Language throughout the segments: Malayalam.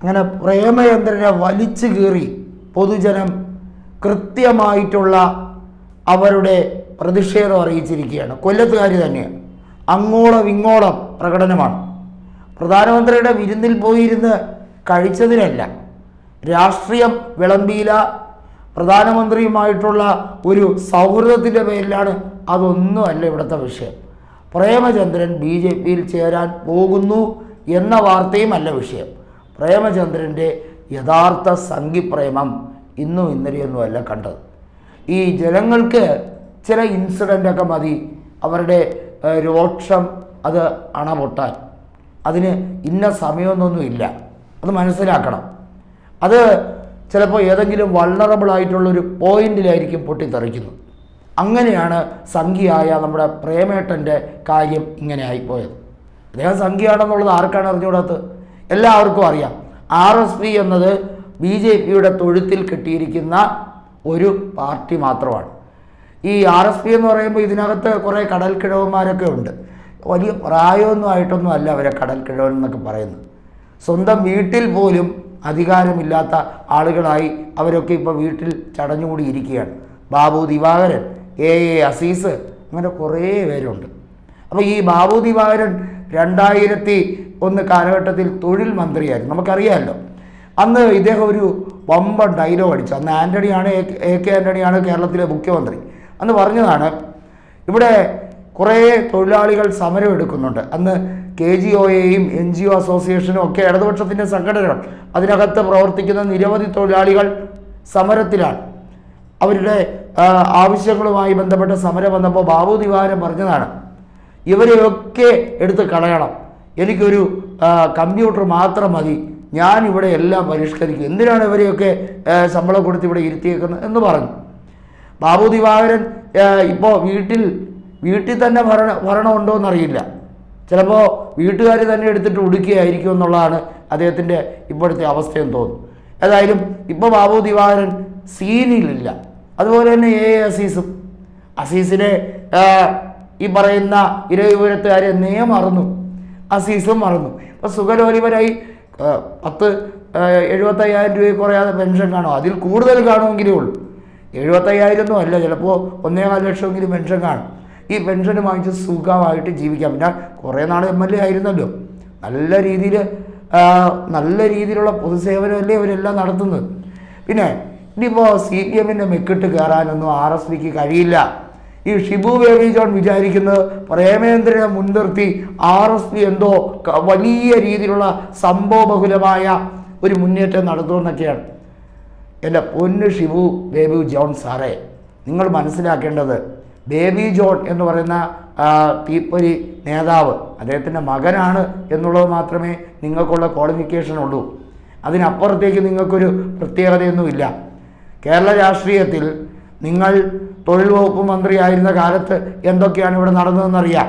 അങ്ങനെ പ്രേമചന്ദ്രനെ വലിച്ചു കീറി പൊതുജനം കൃത്യമായിട്ടുള്ള അവരുടെ പ്രതിഷേധം അറിയിച്ചിരിക്കുകയാണ്. കൊല്ലത്തുകാർ തന്നെയാണ്. അങ്ങോളം ഇങ്ങോളം പ്രകടനമാണ്. പ്രധാനമന്ത്രിയുടെ വിരുന്നിൽ പോയിരുന്ന് കഴിച്ചതിനല്ല രാഷ്ട്രീയം വിളമ്പിയില്ല പ്രധാനമന്ത്രിയുമായിട്ടുള്ള ഒരു സൗഹൃദത്തിന്റെ പേരിലാണ് അതൊന്നുമല്ല ഇവിടുത്തെ വിഷയം. പ്രേമചന്ദ്രൻ ബി ജെ പിയിൽ ചേരാൻ പോകുന്നു എന്ന വാർത്തയും അല്ല വിഷയം. പ്രേമചന്ദ്രന്റെ യഥാർത്ഥ സംഘിപ്രേമം ഇന്നും ഇന്നലെയൊന്നും അല്ല കണ്ടത്. ഈ ജനങ്ങൾക്ക് ചില ഇൻസിഡന്റൊക്കെ മതി. അവരുടെ രോക്ഷം അത് അണപൊട്ടാൻ. അതിന് ഇന്ന സമയമൊന്നൊന്നുമില്ല അത് മനസ്സിലാക്കണം. അത് ചിലപ്പോൾ ഏതെങ്കിലും വൾണറബിൾ ആയിട്ടുള്ളൊരു പോയിന്റിലായിരിക്കും പൊട്ടിത്തെറിക്കുന്നത്. അങ്ങനെയാണ് സംഖ്യയായ നമ്മുടെ പ്രേമേട്ടന്റെ കാര്യം ഇങ്ങനെ ആയിപ്പോയത്. അദ്ദേഹം സംഖ്യയാണെന്നുള്ളത് ആർക്കാണ് അറിഞ്ഞുകൂടാത്തത്? എല്ലാവർക്കും അറിയാം. ആർ എസ് പി എന്നത് ബി ജെ പിയുടെ തൊഴുത്തിൽ കിട്ടിയിരിക്കുന്ന ഒരു പാർട്ടി മാത്രമാണ്. ഈ ആർ എസ് പി എന്ന് പറയുമ്പോൾ ഇതിനകത്ത് കുറേ കടൽക്കിഴവന്മാരൊക്കെ ഉണ്ട്. വലിയ പ്രായമൊന്നും ആയിട്ടൊന്നും അല്ല അവരെ കടൽക്കിഴവൻ എന്നൊക്കെ പറയുന്നത്. സ്വന്തം വീട്ടിൽ പോലും അധികാരമില്ലാത്ത ആളുകളായി അവരൊക്കെ ഇപ്പോൾ വീട്ടിൽ ചടഞ്ഞുകൂടി ഇരിക്കുകയാണ്. ബാബു ദിവാകരൻ എ എ അസീസ് അങ്ങനെ കുറേ പേരുണ്ട്. അപ്പോൾ ഈ ബാബു ദിവാകരൻ രണ്ടായിരത്തി ഒന്ന് കാലഘട്ടത്തിൽ തൊഴിൽ മന്ത്രിയായിരുന്നു. നമുക്കറിയാമല്ലോ അന്ന് ഇദ്ദേഹം ഒരു വമ്പൻ ഡയലോഗ് അടിച്ചു. അന്ന് ആന്റണിയാണ് എ- കെ ആന്റണിയാണ് കേരളത്തിലെ മുഖ്യമന്ത്രി. അന്ന് പറഞ്ഞതാണ് ഇവിടെ കുറേ തൊഴിലാളികൾ സമരം എടുക്കുന്നുണ്ട്. അന്ന് കെ ജി ഒയെയും എൻ ജി ഒ അസോസിയേഷനും ഒക്കെ ഇടതുപക്ഷത്തിന്റെ സംഘടനകൾ അതിനകത്ത് പ്രവർത്തിക്കുന്ന നിരവധി തൊഴിലാളികൾ സമരത്തിലാണ്. അവരുടെ ആവശ്യങ്ങളുമായി ബന്ധപ്പെട്ട സമരം വന്നപ്പോൾ ബാബു ദിവാരം പറഞ്ഞതാണ് ഇവരെയൊക്കെ എടുത്ത് കളയണം. എനിക്കൊരു കമ്പ്യൂട്ടർ മാത്രം മതി. ഞാൻ ഇവിടെ എല്ലാം പരിഷ്കരിക്കും. എന്തിനാണ് ഇവരെയൊക്കെ ശമ്പളം കൊടുത്ത് ഇവിടെ ഇരുത്തിയേക്കുന്നത് എന്ന് പറഞ്ഞു. ബാബു ദിവാകരൻ ഇപ്പോൾ വീട്ടിൽ വീട്ടിൽ തന്നെ ഭരണ ഭരണമുണ്ടോ എന്നറിയില്ല ചിലപ്പോൾ വീട്ടുകാർ തന്നെ എടുത്തിട്ട് ഉടുക്കുകയായിരിക്കും എന്നുള്ളതാണ് അദ്ദേഹത്തിന്റെ ഇപ്പോഴത്തെ അവസ്ഥയെന്ന് തോന്നുന്നു. ഏതായാലും ഇപ്പോൾ ബാബു ദിവാകരൻ സീനിലില്ല. അതുപോലെ തന്നെ എ അസീസും. അസീസിനെ ഈ പറയുന്ന ഇരവിപുരത്തുകാരെ നേ മറന്നു സീസൺ മറന്നു. അപ്പോൾ സുഖലോലിവരായി ആ, പത്ത് ആ, എഴുപത്തയ്യായിരം രൂപയിൽ കുറയാതെ പെൻഷൻ കാണും. അതിൽ കൂടുതൽ കാണുമെങ്കിലേ ഉള്ളൂ. എഴുപത്തയ്യായിരം ഒന്നും അല്ല ചിലപ്പോൾ ഒന്നേകാൽ ലക്ഷമെങ്കിലും പെൻഷൻ കാണും. ഈ പെൻഷൻ വാങ്ങിച്ച് സുഖമായിട്ട് ജീവിക്കാം. പിന്നെ കുറേ നാൾ എം എൽ എ ആയിരുന്നല്ലോ. നല്ല രീതിയിൽ നല്ല രീതിയിലുള്ള പൊതുസേവനമല്ലേ ഇവരെല്ലാം നടത്തുന്നത്. പിന്നെ ഇനിയിപ്പോൾ സി പി എമ്മിന്റെ മെക്കിട്ട് കയറാനൊന്നും ആർ എസ് പിക്ക് കഴിയില്ല. ഈ ഷിബു ബേബി ജോൺ വിചാരിക്കുന്നത് പ്രേമേന്ദ്രനെ മുൻനിർത്തി ആർ എസ് പി എന്തോ വലിയ രീതിയിലുള്ള സംഭവബഹുലമായ ഒരു മുന്നേറ്റം നടത്തുമെന്നൊക്കെയാണ്. എന്റെ പൊന്ന് ഷിബു ബേബി ജോൺ സാറേ നിങ്ങൾ മനസ്സിലാക്കേണ്ടത് ബേബി ജോൺ എന്ന് പറയുന്ന തീപ്പൊരി നേതാവ് അദ്ദേഹത്തിന്റെ മകനാണ് എന്നുള്ളത് മാത്രമേ നിങ്ങൾക്കുള്ള ക്വാളിഫിക്കേഷൻ ഉള്ളൂ അതിനപ്പുറത്തേക്ക് നിങ്ങൾക്കൊരു പ്രത്യേകതയൊന്നുമില്ല. കേരള രാഷ്ട്രീയത്തിൽ നിങ്ങൾ തൊഴിൽ വകുപ്പ് മന്ത്രിയായിരുന്ന കാലത്ത് എന്തൊക്കെയാണ് ഇവിടെ നടന്നതെന്നറിയാം.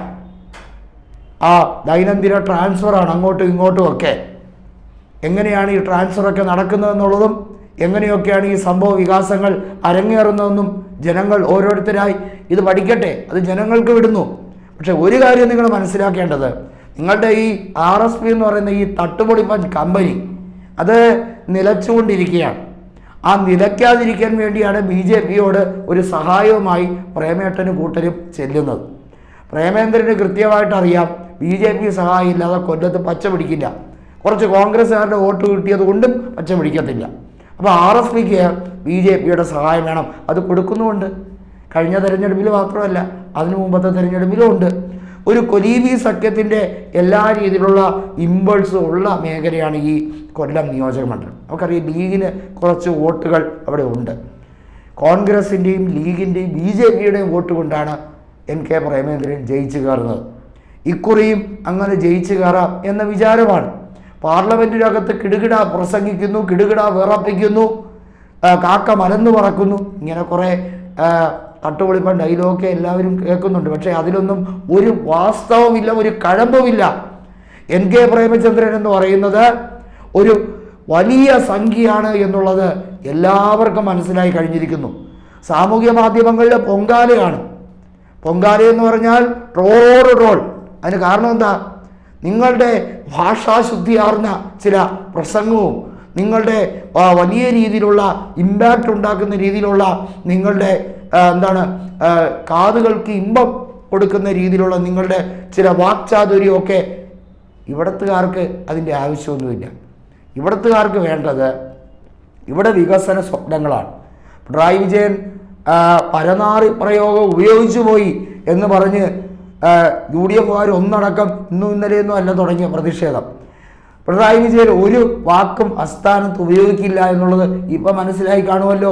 ആ ദൈനംദിന ട്രാൻസ്ഫറാണ് അങ്ങോട്ടും ഇങ്ങോട്ടും ഒക്കെ. എങ്ങനെയാണ് ഈ ട്രാൻസ്ഫറൊക്കെ നടക്കുന്നതെന്നുള്ളതും എങ്ങനെയൊക്കെയാണ് ഈ സംഭവ വികാസങ്ങൾ അരങ്ങേറുന്നതെന്നും ജനങ്ങൾ ഓരോരുത്തരായി ഇത് പഠിക്കട്ടെ അത് ജനങ്ങൾക്ക് വിടുന്നു. പക്ഷെ ഒരു കാര്യം നിങ്ങൾ മനസ്സിലാക്കേണ്ടത് നിങ്ങളുടെ ഈ ആർ എസ് പി എന്ന് പറയുന്ന ഈ തട്ടുപൊളിപ്പൻ കമ്പനി അത് നിലച്ചുകൊണ്ടിരിക്കുകയാണ്. ആ നിലയ്ക്കാതിരിക്കാൻ വേണ്ടിയാണ് ബി ജെ പിയോട് ഒരു സഹായവുമായി പ്രേമേട്ടനും കൂട്ടരും ചെല്ലുന്നത്. പ്രേമേന്ദ്രന് കൃത്യമായിട്ട് അറിയാം ബി ജെ പി സഹായം ഇല്ലാതെ കൊല്ലത്ത് പച്ച പിടിക്കില്ല. കുറച്ച് കോൺഗ്രസ്സുകാരുടെ വോട്ട് കിട്ടിയത് കൊണ്ടും പച്ച പിടിക്കത്തില്ല. അപ്പോൾ ആർ എസ് പിക്ക് ബി ജെ പിയുടെ സഹായം വേണം. അത് കൊടുക്കുന്നുമുണ്ട്. കഴിഞ്ഞ തെരഞ്ഞെടുപ്പിൽ മാത്രമല്ല അതിനു മുമ്പത്തെ തെരഞ്ഞെടുപ്പിലും ഉണ്ട്. ഒരു കൊലീബി സഖ്യത്തിന്റെ എല്ലാ രീതിയിലുള്ള ഇമ്പൾസും ഉള്ള മേഖലയാണ് ഈ കൊല്ലം നിയോജക മണ്ഡലം. നമുക്കറിയാം ലീഗിന് കുറച്ച് വോട്ടുകൾ അവിടെ ഉണ്ട്. കോൺഗ്രസിന്റെയും ലീഗിന്റെയും ബി ജെ പിയുടെയും വോട്ട് കൊണ്ടാണ് എൻ കെ പ്രേമേന്ദ്രൻ ജയിച്ചു കയറുന്നത്. ഇക്കുറിയും അങ്ങനെ ജയിച്ചു കയറാം എന്ന വിചാരമാണ്. പാർലമെന്റിനകത്ത് കിടുകിട പ്രസംഗിക്കുന്നു കിടുകിട വിറപ്പിക്കുന്നു കാക്ക മലന്ന് പറക്കുന്നു ഇങ്ങനെ കുറേ ആ, തട്ടുപൊളിപ്പൻ ഡയലോഗൊക്കെ എല്ലാവരും കേൾക്കുന്നുണ്ട്. പക്ഷേ അതിലൊന്നും ഒരു വാസ്തവമില്ല ഒരു കഴമ്പുമില്ല. എൻ കെ പ്രേമചന്ദ്രൻ എന്ന് പറയുന്നത് ഒരു വലിയ സംഖ്യയാണ് എന്നുള്ളത് എല്ലാവർക്കും മനസ്സിലായി കഴിഞ്ഞിരിക്കുന്നു. സാമൂഹ്യ മാധ്യമങ്ങളിലെ പൊങ്കാലയാണ്. പൊങ്കാല എന്ന് പറഞ്ഞാൽ ട്രോളോട് ട്രോൾ. അതിന് കാരണം എന്താ? നിങ്ങളുടെ ഭാഷാശുദ്ധിയാർന്ന ചില പ്രസംഗവും നിങ്ങളുടെ വലിയ രീതിയിലുള്ള ഇമ്പാക്റ്റ് ഉണ്ടാക്കുന്ന രീതിയിലുള്ള നിങ്ങളുടെ എന്താണ് കാതുകൾക്ക് ഇമ്പം കൊടുക്കുന്ന രീതിയിലുള്ള നിങ്ങളുടെ ചില വാക്ചാതുര്യമൊക്കെ ഇവിടത്തുകാർക്ക് അതിന്റെ ആവശ്യമൊന്നുമില്ല. ഇവിടത്തുകാർക്ക് വേണ്ടത് ഇവിടെ വികസന സ്വപ്നങ്ങളാണ്. പിണറായി വിജയൻ പരനാറി പ്രയോഗം ഉപയോഗിച്ചു പോയി എന്ന് പറഞ്ഞ് യു ഡി എഫുകാർ ഒന്നടക്കം ഇന്നും ഇന്നലെയൊന്നും അല്ല തുടങ്ങിയ പ്രതിഷേധം. പിണറായി വിജയൻ ഒരു വാക്കും അസ്ഥാനത്ത് ഉപയോഗിക്കില്ല എന്നുള്ളത് ഇപ്പം മനസ്സിലായി കാണുമല്ലോ?